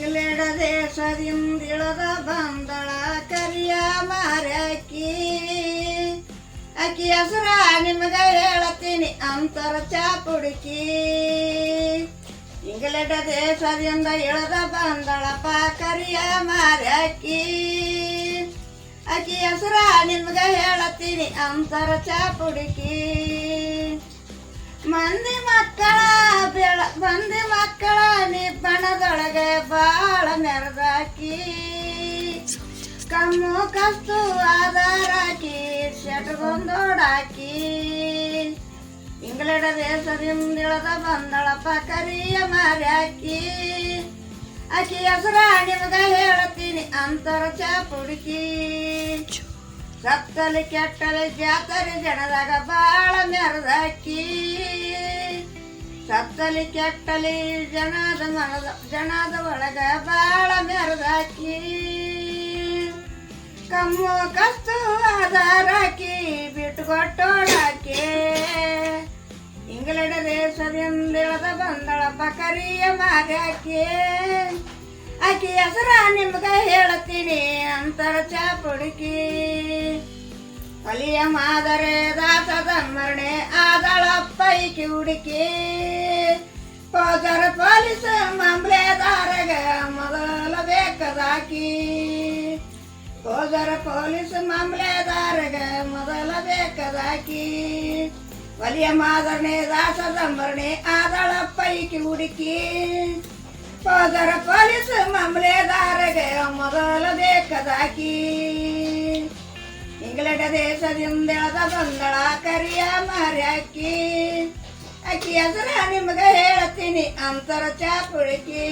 England ದೇಶದಿಂದಿಳದ ಬಂದಳ ಕರಿಯ ಮಾರಕಿ ಅಕ್ಕಿ ಹೆಸರ ನಿಮಗ ಹೇಳತ್ತೀನಿ ಅಂತರ ಚಾಪುಡುಕಿ ಇಂಗ್ಲೆಂಡ್ ದೇಶದಿಂದ ಇಳದ ಬಂದಳಪ್ಪ ಕರಿಯ ಮಾರಕಿ ಅಕ್ಕಿ ಹೆಸರ ನಿಮ್ಗೆ ಹೇಳತ್ತೀನಿ ಅಂತರ ಚಾಪುಡುಕಿ ಮಂದಿ ಮಕ್ಕಳ ಬೆಳ ಮಂದಿ ಮಕ್ಕಳ ನಿಬ್ಬಣದೊಳಗೆ ಬಾಳ ಮೆರೆದಾಕಿ ಕಮ್ಮು ಕಸ್ತು ಆಧಾರಾಕಿ ಶಟಗೊಂದೋಡಾಕಿ ಇಂಗ್ಲೆಂಡ್ ದೇಶದಿಂದ ಇಳದ ಬಂದಳಪ್ಪ ಕರಿಯ ಮಾರ್ಯಾಕಿ. ಆಕಿ ಹೆಸರ ನಿಮಗ ಹೇಳತ್ತೀನಿ ಅಂತರ ಚಾಪುಡುಕಿ ಸತ್ತಲಿ ಕೆಟ್ಟಲಿ ಜಾತರಿ ಜನದಾಗ ಬಾಳ ಮೆರೆದಾಕಿ ಸತ್ತಲಿ ಕೆಟ್ಟಲಿ ಜನದ ಮನದ, ಜನದ ಒಳಗ ಬಾಳ ಮೆರೆದಾಕಿ ಕಮ್ಮು ಕಸ್ತು ಆಧಾರಾಕಿ ಬಿಟ್ಟುಕೊಟ್ಟೋಳಾಕೆ ಇಂಗ್ಲೆಂಡ್ ದೇಶದಿಂದ ಬಂದಳ ಬಕರಿಯ ಹೆಸರ ನಿಮ್ಗ ಹೇಳತ್ತೀನಿ ಅಂತರ ಚಾಪುಡುಕಿ ಕಲಿಯ ಮಾದರೆ ದಾಸದ ಮರಣೆ ಆದಳಪ್ಪ ಈಕಿ ಹುಡುಕಿ. ಪೋಜರ ಪೊಲೀಸ್ ಮಾಂಬ್ಲೆದಾರಗ ಮೊದಲ ಬೇಕದಾಕಿ. ಪೋಜರ ಪೊಲೀಸ್ ಮಾಂಬ್ಲೆದಾರಗ ಮೊದಲ ಬೇಕದಾಕಿ. ಒಲಿಯ ಮಾದರಣೆ ದಾಸದ ಮರಣೆ ಆದಳಪ್ಪ ಈಕಿ ಹುಡುಕಿ. ಪೋಜರ ಪೊಲೀಸ್ ಮೊದಲ ಕದಾಕಿ ಇಂಗ್ಲೆಂಡ್ ದೇಶದಿಂದ ಬಂದಳ ಕರಿಯ ಮಾರ್ಯಾಕಿ. ಅಕ್ಕಿ ಹೆಸರ ನಿಮ್ಗೆ ಹೇಳ್ತೀನಿ ಅಂತರ ಚಾಪುಳಿಕಿ